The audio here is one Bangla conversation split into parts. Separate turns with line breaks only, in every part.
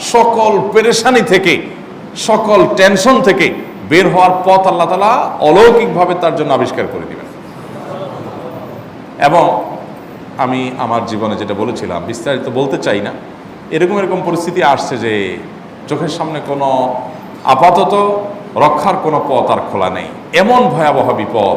সকল পেরেশানি থেকে, সকল টেনশন থেকে বের হওয়ার পথ আল্লাহ তালা অলৌকিকভাবে তার জন্য আবিষ্কার করে দিবেন। এবং আমি আমার জীবনে যেটা বলেছিলাম, বিস্তারিত বলতে চাই না, এরকম এরকম পরিস্থিতি আসছে যে চোখের সামনে কোনো আপাতত রক্ষার কোনো পথ আর খোলা নেই। এমন ভয়াবহ বিপদ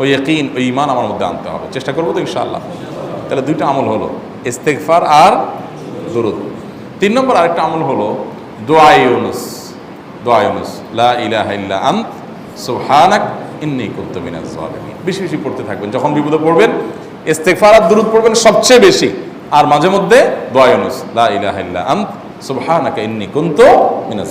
ওই একইন ওই ইমান আমার মধ্যে আনতে হবে। চেষ্টা করব তো ইনশাআল্লাহ। তাহলে দুইটা আমল হলো ইস্তেকফার আর দুরুদ। তিন নম্বর আরেকটা আমল হলো, দোয়া ইউনুস। দোয়া লা আন্ত, সুবহানাক ইন্নী কুনতু মিনাজ বেশি বেশি পড়তে থাকবেন, যখন বিপদে পড়বেন, ইস্তেগফার আর দুরূদ পড়বেন সবচেয়ে বেশি। আর মাঝে মধ্যে দোয়া ইউনুস, লা আন্ত, সুবহানাকা ইন্নী কুনতু মিনাজ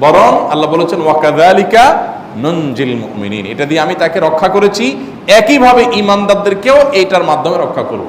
বরং আল্লাহ বলেছেন ওয়াকাদালিকা নঞ্জিল মুমিনিন। এটা দিয়ে আমি তাকে রক্ষা করেছি। একইভাবে ইমানদারদেরকেও এইটার মাধ্যমে রক্ষা করব।